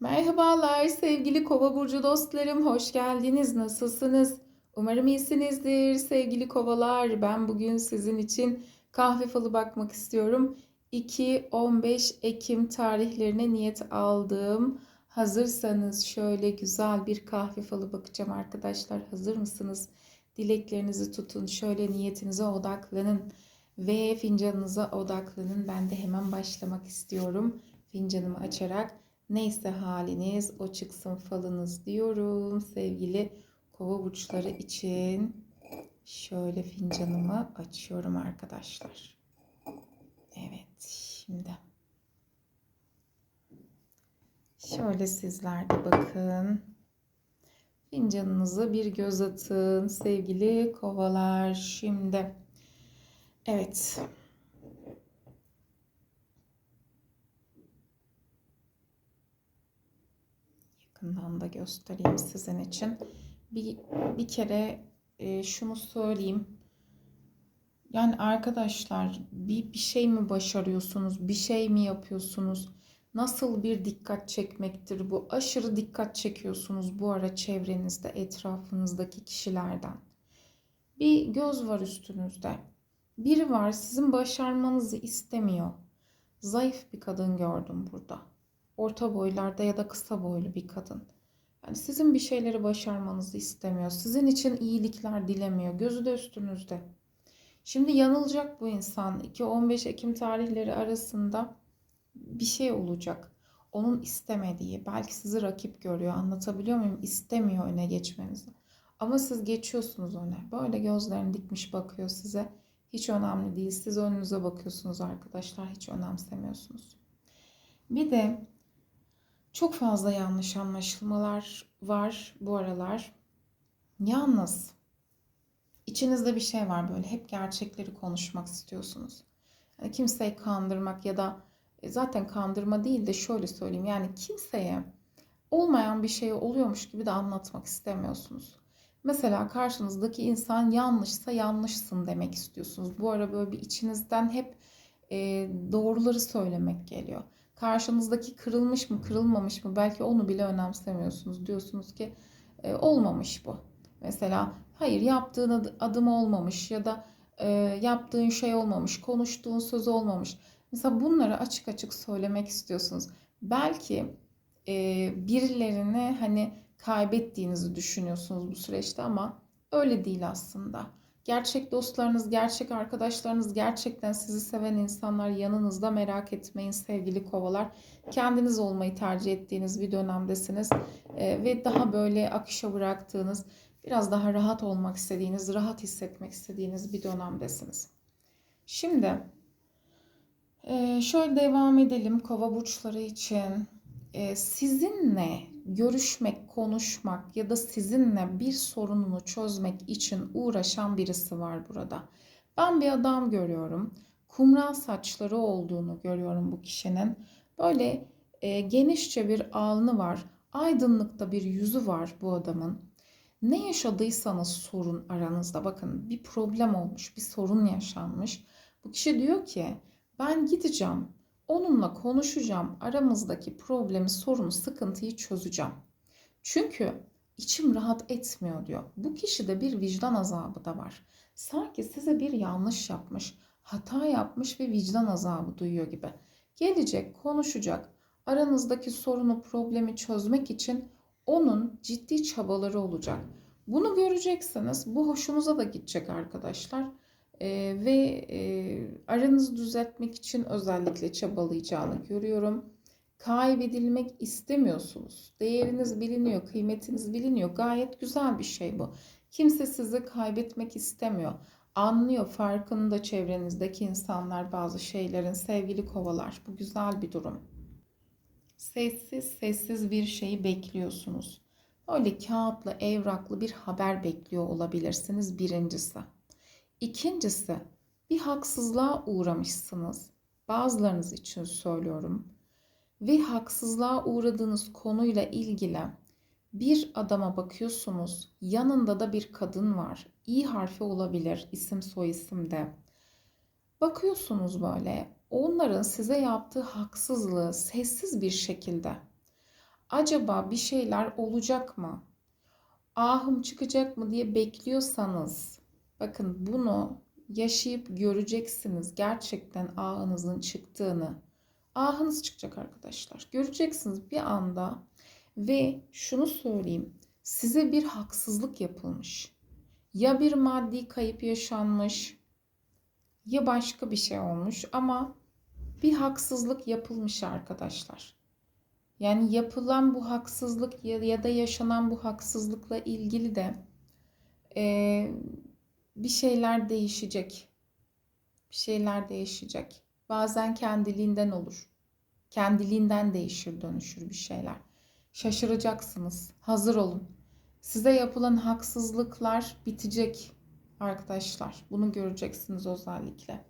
Merhabalar sevgili Kova burcu dostlarım, hoş geldiniz. Nasılsınız? Umarım iyisinizdir sevgili Kovalar. Ben bugün sizin için kahve falı bakmak istiyorum. 2-15 Ekim tarihlerine niyet aldım. Hazırsanız şöyle güzel bir kahve falı bakacağım arkadaşlar. Hazır mısınız? Dileklerinizi tutun, şöyle niyetinize odaklanın ve fincanınıza odaklanın. Ben de hemen başlamak istiyorum. Fincanımı açarak Neyse haliniz o çıksın falınız diyorum sevgili kova burçları için. Şöyle fincanımı açıyorum arkadaşlar. Evet şimdi. Şöyle sizler de bakın. Fincanınızı bir göz atın sevgili kovalar. Şimdi evet yakından da göstereyim sizin için. Bir, bir kere e, şunu söyleyeyim. Yani arkadaşlar bir, bir şey mi başarıyorsunuz? Bir şey mi yapıyorsunuz? Nasıl bir dikkat çekmektir bu? Aşırı dikkat çekiyorsunuz bu ara çevrenizde, etrafınızdaki kişilerden. Bir göz var üstünüzde. Biri var sizin başarmanızı istemiyor. Zayıf bir kadın gördüm burada orta boylarda ya da kısa boylu bir kadın. Yani sizin bir şeyleri başarmanızı istemiyor. Sizin için iyilikler dilemiyor. Gözü de üstünüzde. Şimdi yanılacak bu insan. 2-15 Ekim tarihleri arasında bir şey olacak. Onun istemediği, belki sizi rakip görüyor. Anlatabiliyor muyum? İstemiyor öne geçmenizi. Ama siz geçiyorsunuz öne. Böyle gözlerini dikmiş bakıyor size. Hiç önemli değil. Siz önünüze bakıyorsunuz arkadaşlar. Hiç önemsemiyorsunuz. Bir de çok fazla yanlış anlaşılmalar var bu aralar. Yalnız içinizde bir şey var böyle hep gerçekleri konuşmak istiyorsunuz. Yani kimseyi kandırmak ya da e, zaten kandırma değil de şöyle söyleyeyim yani kimseye olmayan bir şey oluyormuş gibi de anlatmak istemiyorsunuz. Mesela karşınızdaki insan yanlışsa yanlışsın demek istiyorsunuz. Bu ara böyle bir içinizden hep e, doğruları söylemek geliyor. Karşınızdaki kırılmış mı kırılmamış mı belki onu bile önemsemiyorsunuz. Diyorsunuz ki e, olmamış bu. Mesela hayır yaptığın adım olmamış ya da e, yaptığın şey olmamış, konuştuğun söz olmamış. Mesela bunları açık açık söylemek istiyorsunuz. Belki e, birilerini hani kaybettiğinizi düşünüyorsunuz bu süreçte ama öyle değil aslında. Gerçek dostlarınız, gerçek arkadaşlarınız, gerçekten sizi seven insanlar yanınızda merak etmeyin sevgili kovalar. Kendiniz olmayı tercih ettiğiniz bir dönemdesiniz ee, ve daha böyle akışa bıraktığınız, biraz daha rahat olmak istediğiniz, rahat hissetmek istediğiniz bir dönemdesiniz. Şimdi e, şöyle devam edelim kova burçları için. E, sizinle görüşmek, konuşmak ya da sizinle bir sorununu çözmek için uğraşan birisi var burada. Ben bir adam görüyorum. Kumral saçları olduğunu görüyorum bu kişinin. Böyle e, genişçe bir alnı var. Aydınlıkta bir yüzü var bu adamın. Ne yaşadıysanız sorun aranızda bakın bir problem olmuş, bir sorun yaşanmış. Bu kişi diyor ki ben gideceğim Onunla konuşacağım. Aramızdaki problemi, sorunu, sıkıntıyı çözeceğim. Çünkü içim rahat etmiyor diyor. Bu kişide bir vicdan azabı da var. Sanki size bir yanlış yapmış, hata yapmış ve vicdan azabı duyuyor gibi. Gelecek, konuşacak. Aranızdaki sorunu, problemi çözmek için onun ciddi çabaları olacak. Bunu göreceksiniz. Bu hoşunuza da gidecek arkadaşlar e, ve e, aranızı düzeltmek için özellikle çabalayacağını görüyorum. Kaybedilmek istemiyorsunuz. Değeriniz biliniyor, kıymetiniz biliniyor. Gayet güzel bir şey bu. Kimse sizi kaybetmek istemiyor. Anlıyor, farkında çevrenizdeki insanlar bazı şeylerin sevgili kovalar. Bu güzel bir durum. Sessiz sessiz bir şeyi bekliyorsunuz. Öyle kağıtlı, evraklı bir haber bekliyor olabilirsiniz birincisi. İkincisi bir haksızlığa uğramışsınız. Bazılarınız için söylüyorum. Ve haksızlığa uğradığınız konuyla ilgili bir adama bakıyorsunuz. Yanında da bir kadın var. İ harfi olabilir isim soy isimde. Bakıyorsunuz böyle onların size yaptığı haksızlığı sessiz bir şekilde acaba bir şeyler olacak mı? Ahım çıkacak mı diye bekliyorsanız bakın bunu yaşayıp göreceksiniz gerçekten ahınızın çıktığını. Ahınız çıkacak arkadaşlar. Göreceksiniz bir anda ve şunu söyleyeyim. Size bir haksızlık yapılmış. Ya bir maddi kayıp yaşanmış ya başka bir şey olmuş ama bir haksızlık yapılmış arkadaşlar. Yani yapılan bu haksızlık ya, da yaşanan bu haksızlıkla ilgili de e, bir şeyler değişecek. Bir şeyler değişecek. Bazen kendiliğinden olur. Kendiliğinden değişir, dönüşür bir şeyler. Şaşıracaksınız. Hazır olun. Size yapılan haksızlıklar bitecek arkadaşlar. Bunu göreceksiniz özellikle.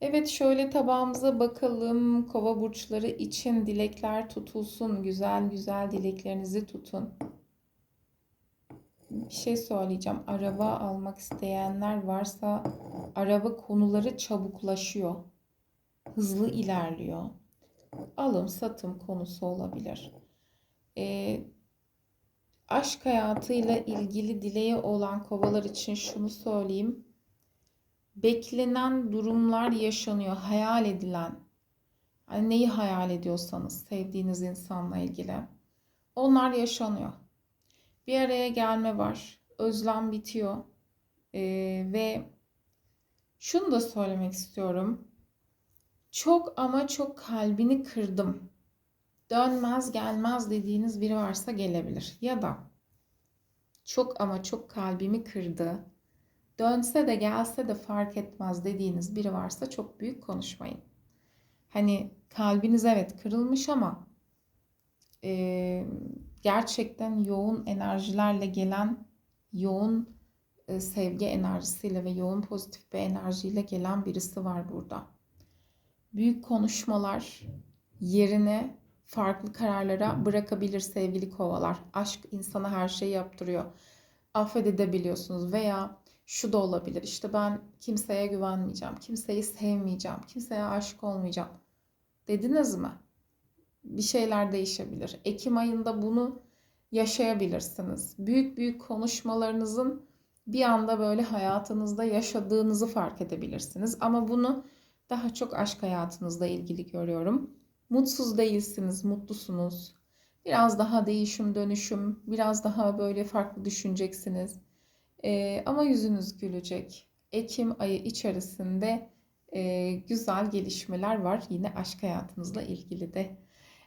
Evet şöyle tabağımıza bakalım. Kova burçları için dilekler tutulsun. Güzel güzel dileklerinizi tutun. Bir şey söyleyeceğim. Araba almak isteyenler varsa araba konuları çabuklaşıyor. Hızlı ilerliyor. Alım satım konusu olabilir. Ee, aşk hayatıyla ilgili dileği olan kovalar için şunu söyleyeyim beklenen durumlar yaşanıyor, hayal edilen. Yani neyi hayal ediyorsanız sevdiğiniz insanla ilgili. Onlar yaşanıyor. Bir araya gelme var. Özlem bitiyor. Ee, ve şunu da söylemek istiyorum. Çok ama çok kalbini kırdım. Dönmez gelmez dediğiniz biri varsa gelebilir. Ya da çok ama çok kalbimi kırdı dönse de gelse de fark etmez dediğiniz biri varsa çok büyük konuşmayın. Hani kalbiniz evet kırılmış ama e, gerçekten yoğun enerjilerle gelen yoğun e, sevgi enerjisiyle ve yoğun pozitif bir enerjiyle gelen birisi var burada. Büyük konuşmalar yerine farklı kararlara bırakabilir sevgili kovalar. Aşk insana her şeyi yaptırıyor. Affedebiliyorsunuz veya şu da olabilir. İşte ben kimseye güvenmeyeceğim, kimseyi sevmeyeceğim, kimseye aşık olmayacağım. Dediniz mi? Bir şeyler değişebilir. Ekim ayında bunu yaşayabilirsiniz. Büyük büyük konuşmalarınızın bir anda böyle hayatınızda yaşadığınızı fark edebilirsiniz. Ama bunu daha çok aşk hayatınızla ilgili görüyorum. Mutsuz değilsiniz, mutlusunuz. Biraz daha değişim, dönüşüm, biraz daha böyle farklı düşüneceksiniz e, ama yüzünüz gülecek. Ekim ayı içerisinde e, güzel gelişmeler var yine aşk hayatınızla ilgili de.